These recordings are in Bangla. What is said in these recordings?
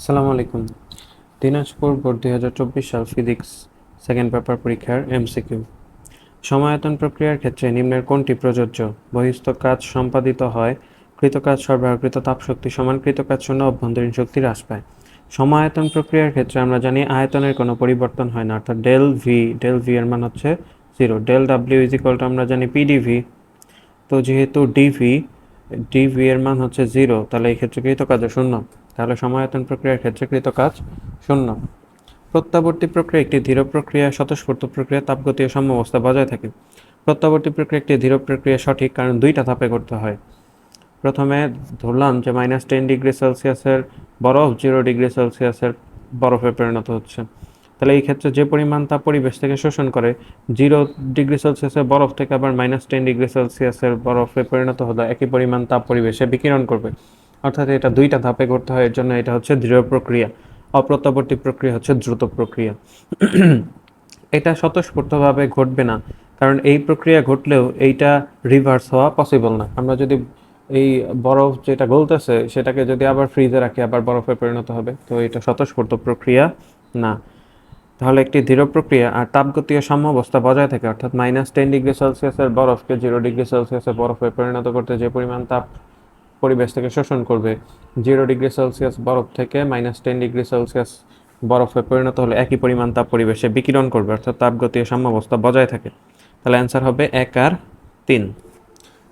আসসালামু আলাইকুম। দিনাজপুর বোর্ড দুই হাজার চব্বিশ সাল ফিজিক্স সেকেন্ড পেপার পরীক্ষার এমসিকিউ সমায়তন প্রক্রিয়ার ক্ষেত্রে নিম্নের কোনটি প্রযোজ্য? বহিস্থ কাজ সম্পাদিত হয় কৃতকাজ সরবরাহকৃত তাপশক্তি সমান কৃতকাজ শূন্য অভ্যন্তরীণ শক্তি হ্রাস পায়। সমায়তন প্রক্রিয়ার ক্ষেত্রে আমরা জানি আয়তনের কোনো পরিবর্তন হয় না, অর্থাৎ ডেল ভি ডেল ভি এর মান হচ্ছে zero del W is equal to আমরা জানি পিডিভি তো যেহেতু ডিভি ডিভি এর মান হচ্ছে জিরো তাহলে এই ক্ষেত্রে কৃতকাজ শূন্য। তাহলে সমায়তন প্রক্রিয়ার ক্ষেত্রে কৃত কাজ শূন্য। প্রত্যাবর্তী প্রক্রিয়া একটি ধীর প্রক্রিয়া, স্বতঃস্ফূর্ত প্রক্রিয়া তাপগতি ও সাম্যাবস্থা বজায় থাকে। প্রত্যাবর্তী প্রক্রিয়া একটি ধীর প্রক্রিয়া, সঠিক কারণ দুইটা ধাপে করতে হয়। প্রথমে ধরলাম যে মাইনাস টেন ডিগ্রি সেলসিয়াসের বরফ জিরো ডিগ্রি সেলসিয়াসের বরফে পরিণত হচ্ছে। তাহলে এই ক্ষেত্রে যে পরিমাণ তাপ পরিবেশ থেকে শোষণ করে, জিরো ডিগ্রি সেলসিয়াসের বরফ থেকে আবার মাইনাস টেন ডিগ্রি সেলসিয়াসের বরফে পরিণত হলে, একই পরিমাণ তাপ পরিবেশে বিকিরণ করবে। অর্থাৎ এটা দুইটা ধাপে করতে হয়, এর জন্য এটা হচ্ছে দৃঢ় প্রক্রিয়া, অপ্রত্যাবর্তী প্রক্রিয়া হচ্ছে দ্রুত প্রক্রিয়া। এটা স্বতঃস্ফূর্তভাবে ঘটবে না, কারণ এই প্রক্রিয়া ঘটলেও এইটা রিভার্স হওয়া পসিবল না। আমরা যদি এই বরফ যেটা গলতেছে, সেটাকে যদি আবার ফ্রিজে রাখি, আবার বরফে পরিণত হবে, তো এটা স্বতঃস্ফূর্ত প্রক্রিয়া না। তাহলে একটি দৃঢ় প্রক্রিয়া, আর তাপগতীয় সাম্যাবস্থা বজায় থাকে, অর্থাৎ মাইনাস টেন ডিগ্রি সেলসিয়াসের বরফকে জিরো ডিগ্রি সেলসিয়াসের বরফে পরিণত করতে যে পরিমাণ তাপ পরিবেশ থেকে শোষণ করবে। জিরো ডিগ্রি সেলসিয়াস বরফ থেকে মাইনাস টেন ডিগ্রি সেলসিয়াস বরফে পরিণত হলে একই পরিমাণ তাপ পরিবেশে বিকিরণ করবে, অর্থাৎ তাপগতীয় সাম্যাবস্থা বজায় থাকে। তাহলে অ্যান্সার হবে এক আর তিন।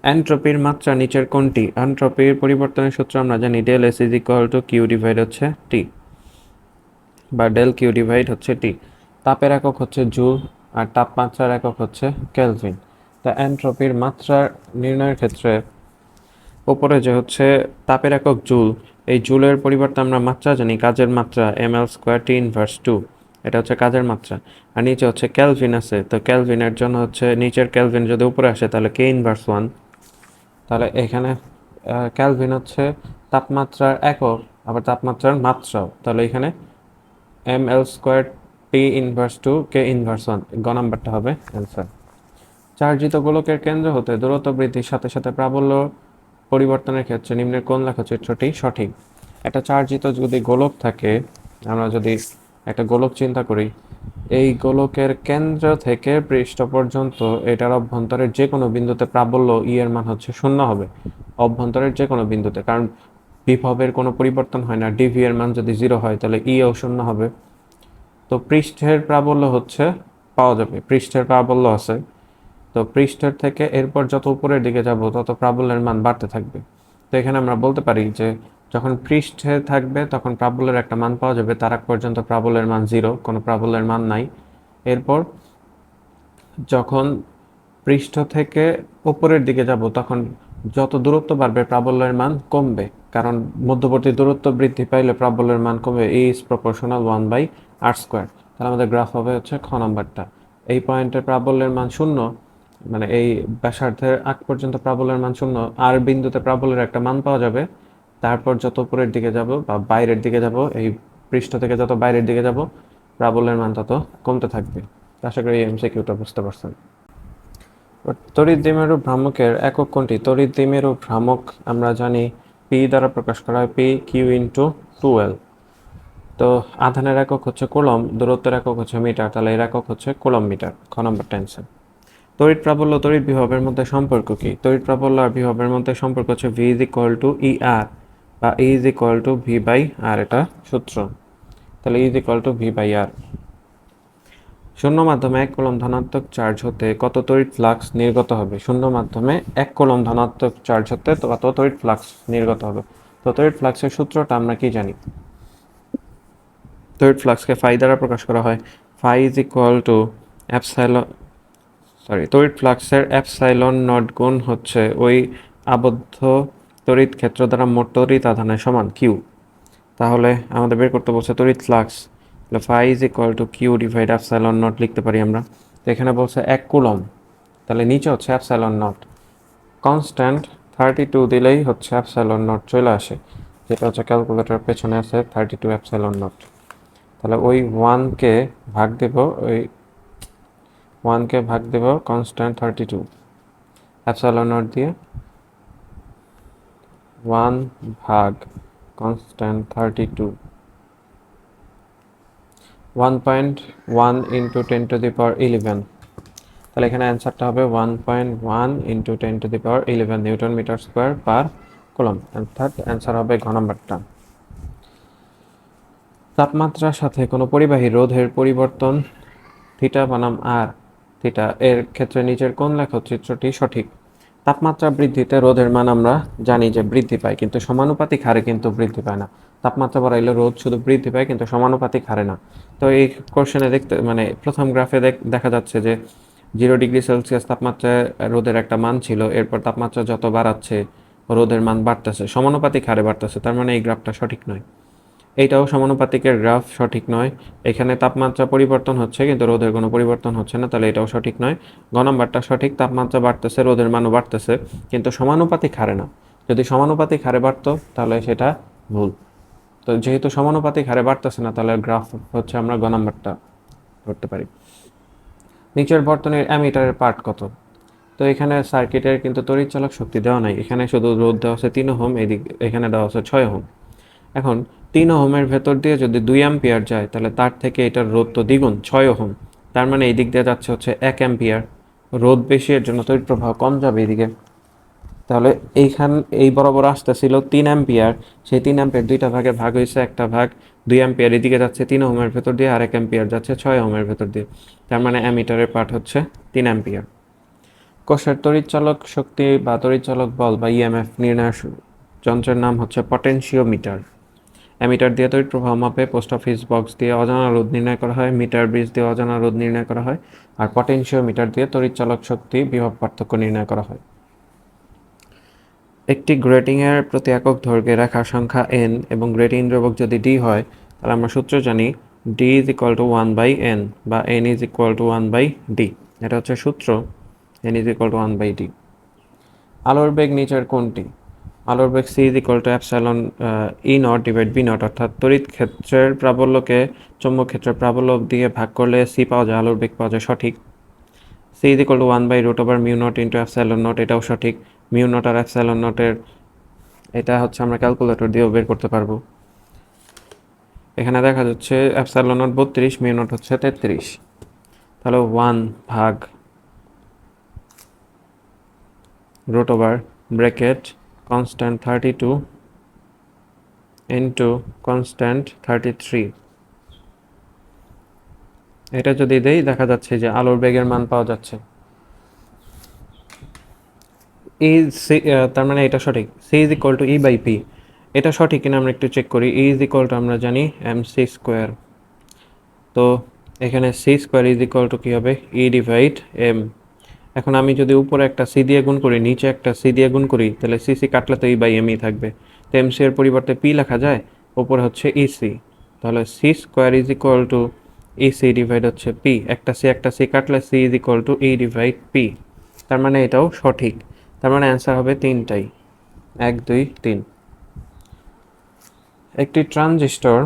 অ্যান্ট্রপির মাত্রা নিচের কোনটি? অ্যান্ট্রপির পরিবর্তনের সূত্র আমরা জানি, del S is equal to Q divide হচ্ছে টি, বা ডেল কিউ ডিভাইড হচ্ছে টি। তাপের একক হচ্ছে জুল আর তাপমাত্রার একক হচ্ছে কেলভিন। তা অ্যান্ট্রপির মাত্রা নির্ণয়ের ক্ষেত্রে ওপরে যে হচ্ছে তাপের একক জুল, এই জুলের পরিবর্তে আমরা মাত্রা জানি, কাজের মাত্রা M L square T inverse two এটা হচ্ছে কাজের মাত্রা। আর নিচে হচ্ছে ক্যালভিন আছে, তো ক্যালভিনের জন্য হচ্ছে নিচের ক্যালভিন যদি উপরে আসে তাহলে কে ইনভার্স ওয়ান তাহলে এখানে ক্যালভিন হচ্ছে তাপমাত্রার একক, আবার তাপমাত্রার মাত্রাও। তাহলে এখানে M L square T inverse two K inverse one গ নাম্বারটা হবে অ্যান্সার চার্জিত গোলকের কেন্দ্র হতে দূরত্ব বৃদ্ধির সাথে সাথে প্রাবল্য পরিবর্তনের ক্ষেত্রে নিম্নের কোন লেখচিত্রটি সঠিক? একটা চার্জিত যদি গোলক থাকে, আমরা যদি একটা গোলক চিন্তা করি, এই গোলকের কেন্দ্র থেকে পৃষ্ঠ পর্যন্ত এটার অভ্যন্তরের যে কোনো বিন্দুতে প্রাবল্য ই এর মান হচ্ছে শূন্য হবে। অভ্যন্তরের যে কোনো বিন্দুতে, কারণ বিভবের কোনো পরিবর্তন হয় না। ডিভি এর মান যদি জিরো হয়, তাহলে ইও শূন্য হবে। তো পৃষ্ঠের প্রাবল্য হচ্ছে, পাওয়া যাবে। পৃষ্ঠের প্রাবল্য আছে। তো পৃষ্ঠের থেকে এরপর যত উপরের দিকে যাব, তত প্রাবল্যের মান বাড়তে থাকবে। তো এখানে আমরা বলতে পারি যে, যখন পৃষ্ঠে থাকবে, তখন প্রাবল্যের একটা মান পাওয়া যাবে। তার আগ পর্যন্ত প্রাবল্যের মান জিরো কোনো প্রাবল্যের মান নাই। এরপর যখন পৃষ্ঠ থেকে উপরের দিকে যাব, তখন যত দূরত্ব বাড়বে, প্রাবল্যের মান কমবে। কারণ মধ্যবর্তী দূরত্ব বৃদ্ধি পাইলে প্রাবল্যের মান কমবে E is proportional one by R square তাহলে আমাদের গ্রাফ হবে হচ্ছে খ নাম্বারটা। এই পয়েন্টের প্রাবল্যের মান শূন্য মানে এই ব্যাসার্ধের আগ পর্যন্ত প্রাবল্যের মান শূন্য, আর বিন্দুতে প্রাবল্যের একটা মান পাওয়া যাবে। তারপর যত উপরের দিকে যাব বা বাইরের দিকে যাব, এই পৃষ্ঠ থেকে যত বাইরের দিকে যাব, প্রাবল্যের মান তত কমতে থাকবে। আশা করি এমসিকিউটা বুঝতে পারছেন। তড়িৎ দ্বিমেরু ভ্রামকের একক কোনটি তড়িৎ দ্বিমেরু ভ্রামক আমরা জানি পি দ্বারা প্রকাশ করা হয় পি কিউ ইন্টু টুয়েলভ তো আধানের একক হচ্ছে কোলম দূরত্বের একক হচ্ছে মিটার, তাহলে এর একক হচ্ছে কোলম মিটার, খ নম্বর টেন্সেন তড়িৎ প্রাবল্য তড়িৎ বিভবের মধ্যে সম্পর্ক কি? তড়িৎ প্রাবল্য আর বিভবের মধ্যে সম্পর্ক হচ্ছে V is equal to E R বা E is equal to V by R এটা সূত্র। তাহলে E is equal to V by R শূন্য মাধ্যমে এক কলম ধনাত্মক চার্জ হতে কত তড়িৎ ফ্লাক্স নির্গত হবে? শূন্য মাধ্যমে এক কলম ধনাত্মক চার্জ হতে কত তড়িৎ ফ্লাক্স নির্গত হবে? তো তড়িৎ ফ্লাক্সের সূত্রটা আমরা কি জানি? তড়িৎ ফ্লাক্সকে ফাই দ্বারা প্রকাশ করা হয়। Phi is equal to epsilon sorry তড়িৎ ফ্লাক্সের অ্যাপসাইলন নট গুণ হচ্ছে ওই আবদ্ধ তড়িৎ ক্ষেত্র দ্বারা মোট তড়িৎ আধানের সমান কিউ। তাহলে আমাদের বের করতে বলছে তড়িৎ ফ্লাক্স, তাহলে phi is equal to Q divide epsilon naught লিখতে পারি আমরা। তো এখানে বলছে এক কুলম, তাহলে নিচে হচ্ছে epsilon naught constant thirty two দিলেই হচ্ছে অ্যাপসাইলন নট চলে আসে, যেটা হচ্ছে ক্যালকুলেটর পেছনে আছে থার্টি টু অ্যাপসাইলন নট তাহলে ওই ওয়ানকে ভাগ দেব, ওই ওয়ানকে ভাগ দেব constant thirty two epsilon naught দিয়ে ওয়ান ভাগ constant thirty two one point one into ten to the power eleven তাহলে এখানে অ্যান্সারটা হবে one point one into ten to the power eleven newton metre square per coulomb অর্থাৎ অ্যান্সার হবে ঘ নম্বরটা। তাপমাত্রার সাথে কোনো পরিবাহী রোধের পরিবর্তন থিটা বনাম আর থিটা এর ক্ষেত্রে নিচের কোন লেখচিত্রটি সঠিক। তাপমাত্রা বৃদ্ধিতে রোধের মান আমরা জানি যে বৃদ্ধি পায়, কিন্তু সমানুপাতিক হারে কিন্তু বৃদ্ধি পায় না। তাপমাত্রা বাড়াইলে রোধ শুধু বৃদ্ধি পায়, কিন্তু সমানুপাতিক হারে না। তো এই কোশ্চেনে দেখতে মানে প্রথম গ্রাফে দেখা যাচ্ছে যে জিরো ডিগ্রি সেলসিয়াস তাপমাত্রায় রোদের একটা মান ছিল, এরপর তাপমাত্রা যত বাড়াচ্ছে রোদের মান বাড়তেছে, সমানুপাতিক হারে বাড়তেছে, তার মানে এই গ্রাফটা সঠিক নয়। এইটাও সমানুপাতিকের গ্রাফ সঠিক নয়। এখানে তাপমাত্রা পরিবর্তন হচ্ছে, কিন্তু রোদের কোনো পরিবর্তন হচ্ছে না, তাহলে এটাও সঠিক নয়। গ নম্বরটা সঠিক, তাপমাত্রা বাড়তেছে, রোদের মানও বাড়তেছে, কিন্তু সমানুপাতিক হারে না। যদি সমানুপাতিক হারে বাড়তো, তাহলে সেটা ভুল। তো যেহেতু সমানুপাতিক হারে বাড়তেছে না, তাহলে গ্রাফ হচ্ছে আমরা গ নম্বরটা ধরতে পারি। নিচের বর্তনের অ্যামিটারের পার্ট কত? তো এখানে সার্কিটের কিন্তু তড়িৎচালক শক্তি দেওয়া নাই। এখানে শুধু রোদ দেওয়া আছে তিন হোম এদিক এখানে দেওয়া আছে ছয় হোম এখন তিন হোমের ভেতর দিয়ে যদি দুই অ্যাম্পিয়ার যায়, তাহলে তার থেকে এটার রোদ তো দ্বিগুণ, ছয় হোম তার মানে এই দিক দিয়ে যাচ্ছে হচ্ছে এক অ্যাম্পিয়ার। রোদ বেশি, এর জন্য তড়িৎ প্রবাহ কম যাবে এদিকে। তাহলে এইখান, এই বরাবর আসতেছিল তিন অ্যাম্পিয়ার। সেই তিন অ্যাম্পিয়ার দুইটা ভাগে ভাগ হয়েছে, একটা ভাগ দুই অ্যাম্পিয়ার এদিকে যাচ্ছে, তিন হোমের ভেতর দিয়ে আর এক অ্যাম্পিয়ার যাচ্ছে, ছয় হোমের ভেতর দিয়ে। তার মানে অ্যামিটারের পার্ট হচ্ছে তিন অ্যাম্পিয়ার। কোষের তড়িৎচালক শক্তি বা তড়িৎচালক বল বা ইএমএফ নির্ণয় যন্ত্রের নাম হচ্ছে পটেনশিওমিটার অ্যামিটার দিয়ে তড়িৎ প্রবাহ মাপে, পোস্ট অফিস বক্স দিয়ে অজানা রোধ নির্ণয় করা হয়, মিটার ব্রিজ দিয়ে অজানা রোধ নির্ণয় করা হয়, আর পটেনশিওমিটার দিয়ে তড়িৎ চালক শক্তি বিভব পার্থক্য নির্ণয় করা হয়। একটি গ্রেটিংয়ের প্রতি একক দৈর্ঘ্যে রেখার সংখ্যা এন এবং গ্রেটিং দ্রবক যদি ডি হয়, তাহলে আমরা সূত্র জানি D is equal to one by N বা N is equal to one by D এটা হচ্ছে সূত্র N is equal to one by D আলোর বেগ নিচের কোনটি? আলোর বেগ C is equal to epsilon E naught divide B naught অর্থাৎ তড়িৎ ক্ষেত্রের প্রাবল্যকে চৌম্বক ক্ষেত্রের প্রাবল্য দিয়ে ভাগ করলে সি পাওয়া যায়, আলোর বেগ পাওয়া যায় সঠিক। C is equal to one by root over mu naught into epsilon naught এটাও সঠিক। মিউ নট আর অ্যাপসাইলন নটের এটা হচ্ছে আমরা ক্যালকুলেটর দিয়েও বের করতে পারব। এখানে দেখা যাচ্ছে অ্যাপসাইলন নট বত্রিশ মিউ নট হচ্ছে তেত্রিশ। তাহলে ওয়ান ভাগ root over bracket two into constant thirty three এটা যদি দেই, দেখা যাচ্ছে যে আলোর বেগের মান পাওয়া যাচ্ছে। ই তার মানে এটা সঠিক। C is equal to E by P এটা সঠিক কিনা আমরা একটু চেক করি। ই ইজ ইকুয়াল টু আমরা জানি এম সি স্কোয়ার তো এখানে C square is equal to কী হবে? ই ডিভাইড এম এখন আমি যদি উপরে একটা সি দিয়ে গুণ করি, নিচে একটা সি দিয়ে গুণ করি, তাহলে সি সি কাটলে তো ই বাই এমই থাকবে। তো এম সি এর পরিবর্তে পি লেখা যায়, উপরে হচ্ছে ই সি তাহলে C square is equal to E C divide হচ্ছে পি একটা সি একটা সি কাটলে C is equal to E divide P তার মানে এটাও সঠিক। তার মানে অ্যান্সার হবে তিনটাই। এক, দুই, তিন। একটি ট্রানজিস্টর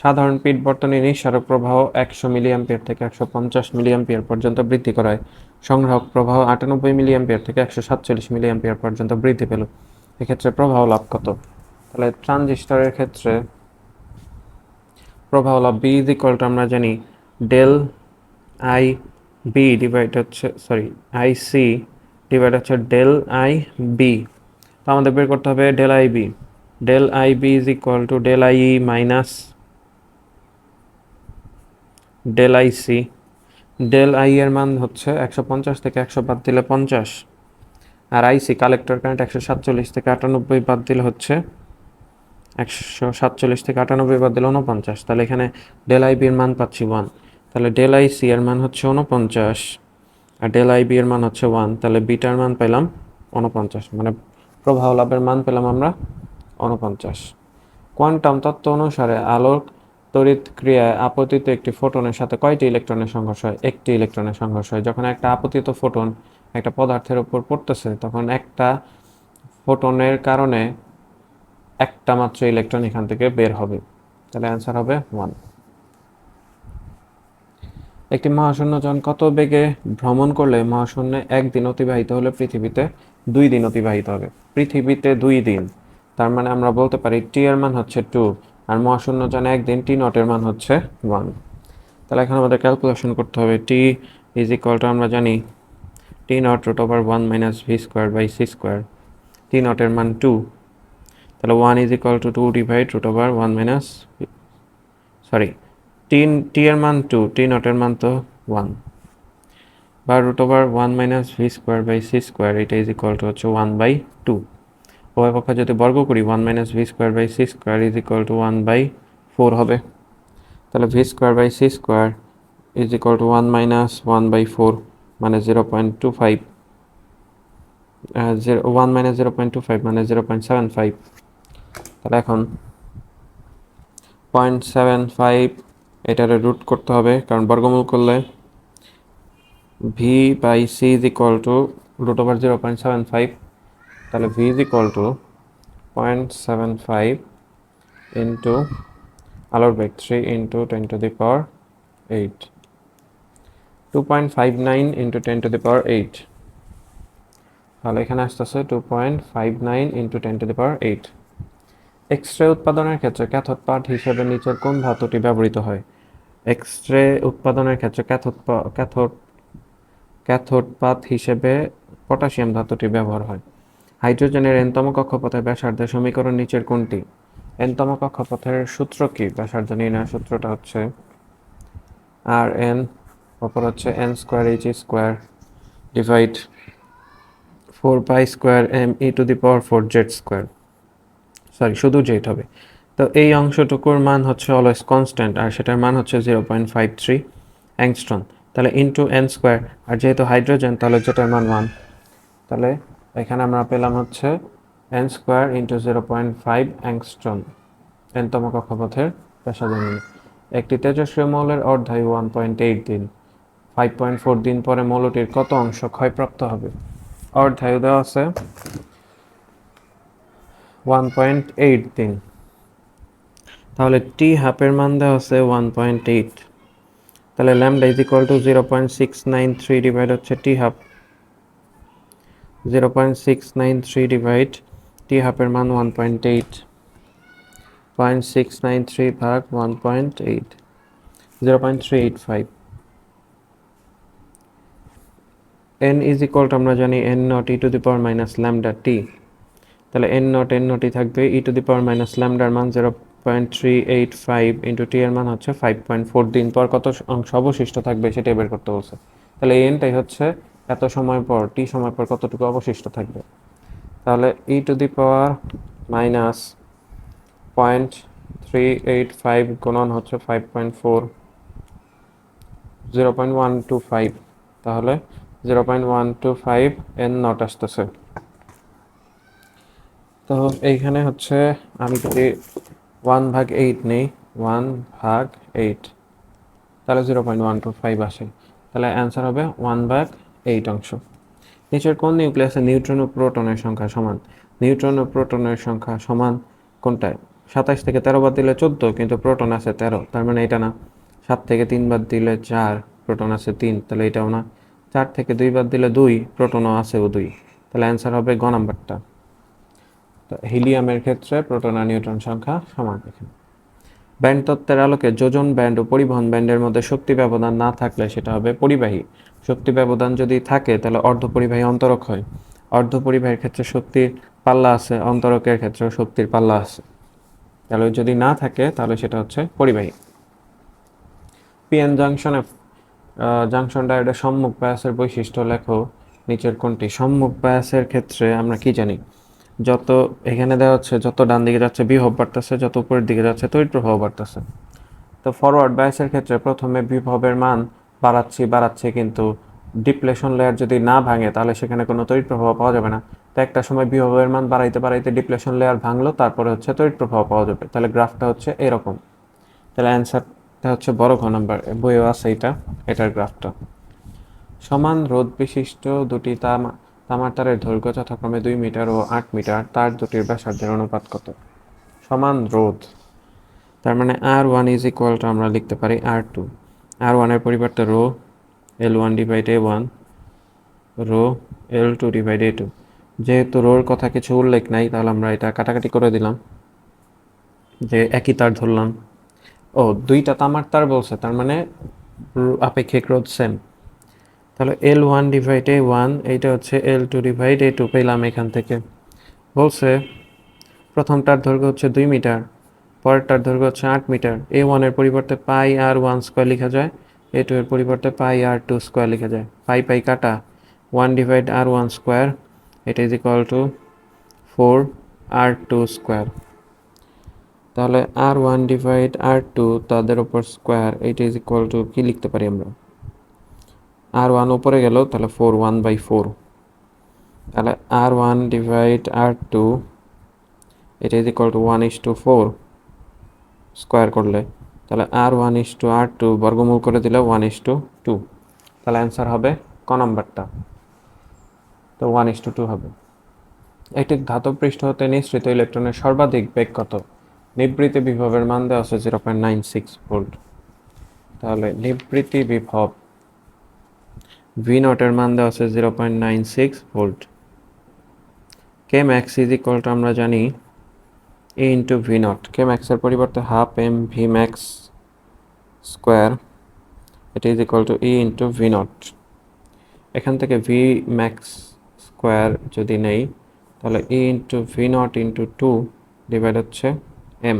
সাধারণ পিট বর্তনী নিঃসারক প্রবাহ একশো মিলিয়াম্পিয়ার থেকে একশো পঞ্চাশ মিলিয়াম্পিয়ার পর্যন্ত বৃদ্ধি করায়। সংগ্রাহক প্রবাহ আটানব্বই মিলিয়াম্পিয়ার থেকে একশো সাতচল্লিশ মিলিয়াম্পিয়ার পর্যন্ত বৃদ্ধি পেল। এক্ষেত্রে প্রবাহ লাভ কত? তাহলে ট্রানজিস্টরের ক্ষেত্রে প্রবাহ লাভ বি ইজ ইকুয়াল টু আমরা জানি ডেল আই বি ডিভাইড হচ্ছে সরি আই সি ডিভাইড হচ্ছে ডেল আই বি তো আমাদের বের করতে হবে del I B del I B is equal to del I E minus del I C del I এর মান হচ্ছে একশো পঞ্চাশ থেকে একশো বাদ দিলে পঞ্চাশ। আর আইসি কালেক্টর কারেন্ট একশো সাতচল্লিশ থেকে আটানব্বই বাদ দিলে হচ্ছে একশো সাতচল্লিশ থেকে আটানব্বই বাদ দিলে উনপঞ্চাশ তাহলে এখানে ডেল আই বির মান পাচ্ছি ওয়ান তাহলে ডেল আই সি এর মান হচ্ছে উনপঞ্চাশ আর ডেল আই বি এর মান হচ্ছে ওয়ান তাহলে বিটার মান পেলাম উনপঞ্চাশ মানে প্রবাহ লাভের মান পেলাম আমরা উনপঞ্চাশ কোয়ান্টাম তত্ত্ব অনুসারে আলোক তড়িৎ ক্রিয়ায় আপতিত একটি ফোটনের সাথে কয়টি ইলেকট্রনের সংঘর্ষ হয়? একটি ইলেকট্রনের সংঘর্ষ হয়। যখন একটা আপতিত ফোটন একটা পদার্থের উপর পড়তেছে, তখন একটা ফোটনের কারণে একটা মাত্র ইলেকট্রন এখান থেকে বের হবে। তাহলে অ্যান্সার হবে ওয়ান একটি মহাশূন্যযান কত বেগে ভ্রমণ করলে মহাশূন্যে একদিন অতিবাহিত হলে পৃথিবীতে দুই দিন অতিবাহিত হবে? পৃথিবীতে দুই দিন। তার মানে আমরা বলতে পারি টি এর মান হচ্ছে টু আর মহাশূন্যযানে একদিন, টি নটের মান হচ্ছে ওয়ান তাহলে এখন আমাদের ক্যালকুলেশন করতে হবে, টি ইজ ইকুয়াল টু আমরা জানি, T naught root over one minus V square by C square T নটের মান টু তাহলে one is equal to two divide root over one minus sorry T T এর মান টু টি নটের মান তো ওয়ান বা root over one minus V square by C square এটা ইজ ইকুয়াল টু হচ্ছে ওয়ান বাই টু উভয় যদি বর্গ করি one minus V square by C square is equal to one by four হবে। তাহলে V square by C square is equal to one minus one by four মানে zero point two five zero one minus zero point two five মানে জিরো পয়েন্ট সেভেন ফাইভ তাহলে এখন পয়েন্ট সেভেন ফাইভ এটারে রুট করতে হবে, কারণ বর্গমূল করলে V by C is equal to root over zero point seven five তাহলে V is equal to point seven five into আলোর বেগ three into ten to the power eight two point five nine into ten to the power eight তাহলে এখানে আসতেছে two point five nine into ten to the power eight X ray উৎপাদনের ক্ষেত্রে ক্যাথোড পাট হিসেবে নিচের কোন ধাতুটি ব্যবহৃত হয়? এক্স রে উৎপাদনের ক্ষেত্রে ক্যাথোড ক্যাথোড ক্যাথোড পাত হিসেবে পটাশিয়াম ধাতুটি ব্যবহার হয়। হাইড্রোজেনের এনতম কক্ষপথের ব্যাসার্ধের সমীকরণ নিচের কোনটি? এনতম কক্ষপথের সূত্র কি? ব্যাসার্ধ নির্ণয় সূত্রটা হচ্ছে আর এন, অপর হচ্ছে N square H square divide four pi square M E to the power four Z square. Sorry, শুধু জেড হবে। তো এই অংশটুকুর মান হচ্ছে অলওয়েজ কনস্ট্যান্ট আর সেটার মান হচ্ছে zero point five three angstrom তাহলে ইন্টু এন স্কোয়ার, আর যেহেতু হাইড্রোজেন, তাহলে যেটার মান ওয়ান। তাহলে এখানে আমরা পেলাম হচ্ছে N square into zero point five angstrom এনতম কক্ষপথের পেশাজনী একটি তেজস্ক্রিয় মৌলের অর্ধায়ু ওয়ান পয়েন্ট এইট দিন ফাইভ পয়েন্ট ফোর দিন পরে মৌলটির কত অংশ ক্ষয়প্রাপ্ত হবে? অর্ধায়ু দেওয়া আছে ওয়ান পয়েন্ট এইট দিন। তাহলে টি হাফের মান দেওয়া আছে ওয়ান পয়েন্ট এইট তাহলে lambda is equal to zero point six nine three divide হচ্ছে T half zero point six nine three divide T হাফের মান one point eight point six nine three ভাগ one point eight zero point three eight five N is equal to আমরা জানি N naught E to the power minus lambda T তাহলে এন নট এন নটই থাকবে E to the power minus ল্যামডার মান zero point three eight five into T এর মান হচ্ছে ফাইভ পয়েন্ট ফোর দিন, পর কত অংশ অবশিষ্ট থাকবে সেটাই বের করতে বলছে। তাহলে এনটাই হচ্ছে এত সময় পর, টি সময় পর কতটুকু অবশিষ্ট থাকবে? তাহলে E to the power minus point three eight five গুণন হচ্ছে five point four zero point one two five তাহলে zero point one two five N naught আসতেছে। তো এইখানে হচ্ছে আমি যদি ওয়ান ভাগ এইট নেই ওয়ান ভাগ এইট তাহলে zero point one two five আসে। তাহলে অ্যান্সার হবে ওয়ান ভাগ এইট অংশ। নিচের কোন নিউক্লিয়াসে নিউট্রন ও প্রোটনের সংখ্যা সমান? নিউট্রন ও প্রোটনের সংখ্যা সমান কোনটায়? সাতাশ থেকে তেরো বাদ দিলে চোদ্দ, কিন্তু প্রোটন আছে তেরো, তার মানে এটা না। সাত থেকে তিন বাদ দিলে চার, প্রোটন আছে তিন, তাহলে এটাও না। চার থেকে দুই বাদ দিলে দুই, প্রোটনও আছে ও দুই। তাহলে অ্যান্সার হবে গ নাম্বারটা। তো হিলিয়ামের ক্ষেত্রে প্রোটন আর নিউট্রন সংখ্যা সমান এখানে। ব্যান্ড তত্ত্বের আলোকে যোজন ব্যান্ড ও পরিবহন ব্যান্ডের মধ্যে শক্তি ব্যবধান না থাকলে সেটা হবে পরিবাহী। শক্তি ব্যবধান যদি থাকে, তাহলে অর্ধপরিবাহী অন্তরক হয়। অর্ধপরিবাহীর ক্ষেত্রে শক্তির পাল্লা আছে, অন্তরকের ক্ষেত্রেও শক্তির পাল্লা আছে। তাহলে যদি না থাকে, তাহলে সেটা হচ্ছে পরিবাহী। পিএন জাংশনে জাংশন ডায়োডের সম্মুখ বায়াসের বৈশিষ্ট্য লেখো। নিচের কোনটি সম্মুখ বায়াসের ক্ষেত্রে আমরা কি জানি? যত এখানে দেওয়া হচ্ছে, যত ডান দিকে যাচ্ছে, বিভব বাড়তেছে, যত উপরের দিকে যাচ্ছে, তড়িৎ প্রবাহ বাড়তেছে। তো ফরওয়ার্ড বায়াসের ক্ষেত্রে প্রথমে বিভবের মান বাড়াচ্ছি বাড়াচ্ছি, কিন্তু ডিপ্লেশন লেয়ার যদি না ভাঙে, তাহলে সেখানে কোনো তড়িৎ প্রবাহ পাওয়া যাবে না। তো একটা সময় বিভবের মান বাড়াইতে বাড়াইতে ডিপ্লেশন লেয়ার ভাঙলো, তারপরে হচ্ছে তড়িৎ প্রবাহ পাওয়া যাবে। তাহলে গ্রাফটা হচ্ছে এরকম। তাহলে অ্যান্সারটা হচ্ছে বড় ঘ নাম্বার বইও আছে এটা, এটার গ্রাফটা সমান রোদ বিশিষ্ট দুটি তামা, তামার তারের দৈর্ঘ্য যথাক্রমে দুই মিটার ও আট মিটার, তার দুটির ব্যাসার্ধের অনুপাত কত? সমান রোধ। তার মানে R one is equal to আমরা লিখতে পারি আর টু আর ওয়ানের পরিবর্তে rho L one divide A one rho L two divide A two যেহেতু রোর কথা কিছু উল্লেখ নাই, তাহলে আমরা এটা কাটাকাটি করে দিলাম। যে একই তার ধরলাম। ও, দুইটা তামার তার বলছে, তার মানে আপেক্ষিক রোধ সেম তাহলে L one divide A one এইটা হচ্ছে L two divide A two পেলাম এখান থেকে। বলছে প্রথমটার দৈর্ঘ্য হচ্ছে দুই মিটার। পরেরটার দৈর্ঘ্য হচ্ছে আট মিটার। এ ওয়ানের পরিবর্তে পাই আর ওয়ান স্কোয়ার লেখা যায়। এ টু এর পরিবর্তে পাই আর টু স্কোয়ার লেখা যায়। পাই পাই কাটা। One divide R one square এটা is equal to four R two square তাহলে R one divide R two তাদের ওপর স্কোয়ার এইটা ইজ ইকুয়াল টু কী লিখতে পারি আমরা? আর ওয়ান উপরে গেল, তাহলে ফোর ওয়ান বাই ফোর তাহলে R one divide R two এটা is equal to one is to four square করলে, তাহলে R one is to R two বর্গমূল করে দিলে ওয়ান ইস টু টু তাহলে অ্যান্সার হবে ক নাম্বারটা? তো ওয়ান ইস টু টু হবে। একটি ধাতব পৃষ্ঠ হতে নিঃসৃত ইলেকট্রনের সর্বাধিক বেগ কত? নিবৃত্তি বিভবের মান দেওয়া আছে zero point nine six volt তাহলে নিবৃত্তি বিভব ভি নটের মান দেওয়া আছে zero point nine six volt K max is আমরা জানি E into V naught K ম্যাক্সের পরিবর্তে half M V max square এটা is equal to E into V naught এখান থেকে ভি ম্যাক্স স্কোয়ার যদি নেই, তাহলে E into V naught into two divide হচ্ছে এম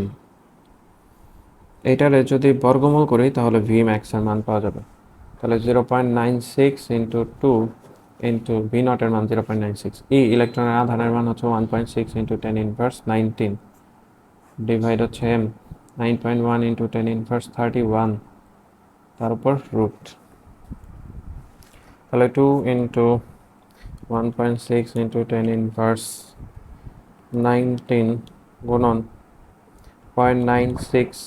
এইটারে যদি বর্গমূল করি, তাহলে ভি ম্যাক্সের মান পাওয়া যাবে। তাহলে zero point nine six into two into V নটের মান zero point nine six E ইলেকট্রনের আধানের মান হচ্ছে one point six into ten inverse nineteen divide হচ্ছে M nine point one into ten inverse thirty one তার উপর রুট তাহলে two into one point six into ten inverse nineteen গুণন পয়েন্ট নাইন সিক্স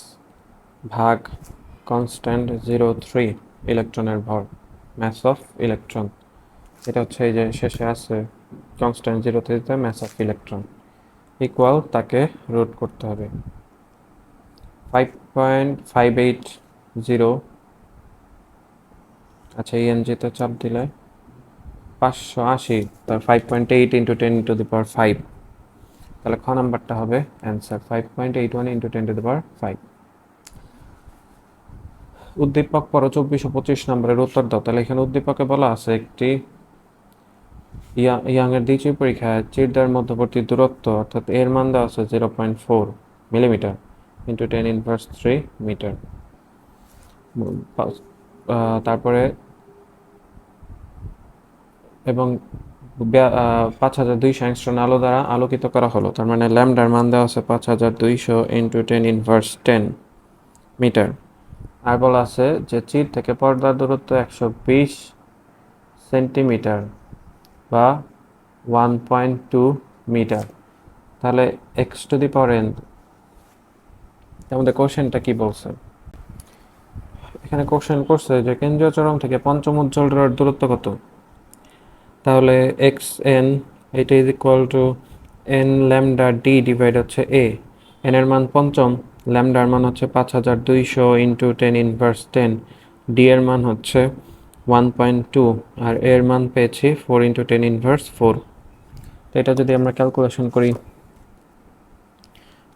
ভাগ কনস্ট্যান্ট জিরো থ্রি ইলেকট্রনের ভর ম্যাস অফ ইলেকট্রন এটা হচ্ছে এই যে শেষে আছে কনস্ট্যান্ট জিরো থ্রিতে ম্যাস অফ ইলেকট্রন ইকুয়াল তাকে রুট করতে হবে। Five point five eight zero আচ্ছা ইএনজিতে চাপ দিলে পাঁচশো আশি তার five point eight into ten into the power five তাহলে খ নাম্বারটা হবে answer five point eight one into ten to the power five উদ্দীপক পর চব্বিশশো পঁচিশ নম্বরের উত্তর দাও। তাহলে এখানে উদ্দীপকে বলা আছে একটি ইয়াংয়ের দ্বিতীয় পরীক্ষায় চিরদার মধ্যবর্তী দূরত্ব অর্থাৎ এর মান দেওয়া আছে zero point four millimetre into ten inverse three metre তারপরে এবং পাঁচ হাজার দুইশো অ্যাংস্ট্রন আলো দ্বারা আলোকিত করা হলো। তার মানে ল্যামডার মান দেওয়া আছে পাঁচ হাজার দুইশো into ten inverse ten metre আর বলা আছে যে চির থেকে পর্দার দূরত্ব একশো বিশ সেন্টিমিটার বা ওয়ান পয়েন্ট টু মিটার তাহলে X to the power N আমাদের কোশ্চেনটা কি বলছে? এখানে কোশ্চেন করছে যে কেন্দ্রীয় চরম থেকে পঞ্চম উজ্জ্বল উজ্জ্বলটার দূরত্ব কত? তাহলে এক্স এন এটা is equal to N lambda D divide হচ্ছে এ এন এর মান পঞ্চম ল্যামডার মান হচ্ছে পাঁচ হাজার দুইশো into ten inverse ten D এর মান হচ্ছে ওয়ান পয়েন্ট টু আর এর মান পেয়েছি four into ten inverse four তো এটা যদি আমরা ক্যালকুলেশন করি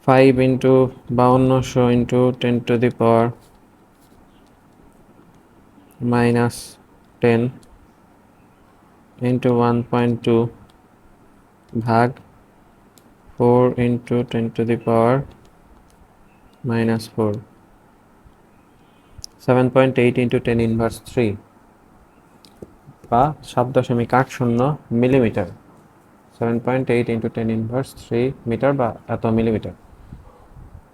five into বাউন্নশো into ten to the power minus ten into one point two ভাগ four into ten to the power minus four seven point eight into ten inverse three বা সাত দশমিক আট শূন্য millimetre seven point eight into ten inverse three metre বা এত মিলিমিটার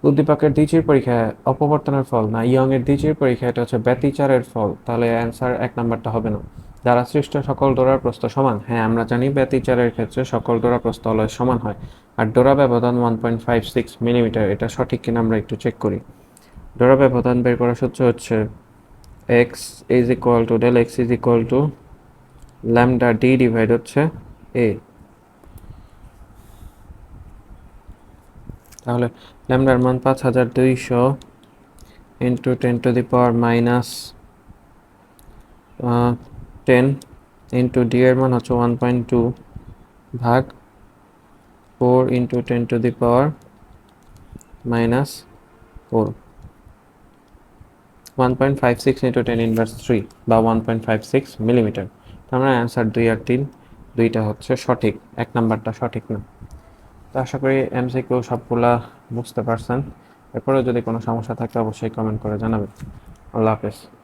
উদ্দীপকের দ্বিতীয় পরীক্ষায় অপবর্তনের ফল না ইয়ং এর দ্বিতীয় পরীক্ষা এটা হচ্ছে ব্যতিচারের ফল। তাহলে অ্যান্সার এক নাম্বারটা হবে না। যারা সৃষ্ট সকল ডোরার প্রস্থ সমান। হ্যাঁ আমরা জানি ব্যতিচারের ক্ষেত্রে সকল ডোরা প্রস্থ অলয় সমান হয়। আর ডোরা ব্যবধান one point five six millimetre এটা সঠিক কিনা আমরা একটু চেক করি। ডোরা ব্যবধান বের করার সূত্র হচ্ছে X is equal to del X is equal to lambda D divide হচ্ছে এ। তাহলে ল্যামডার মান পাঁচ হাজার দুইশো into ten to the power minus ten into D এর মান হচ্ছে ওয়ান পয়েন্ট টু ভাগ four into ten to the power minus four. One point five six into ten inverse three বা one point five six millimetre. তার মানে অ্যান্সার দুই আর তিন, দুইটা হচ্ছে সঠিক, এক নাম্বারটা সঠিক না। তো আশা করি এমসিকিউ সবগুলা বুঝতে পারছেন। এরপরেও যদি কোনো সমস্যা থাকে অবশ্যই কমেন্ট করে জানাবেন। আল্লাহ হাফেজ।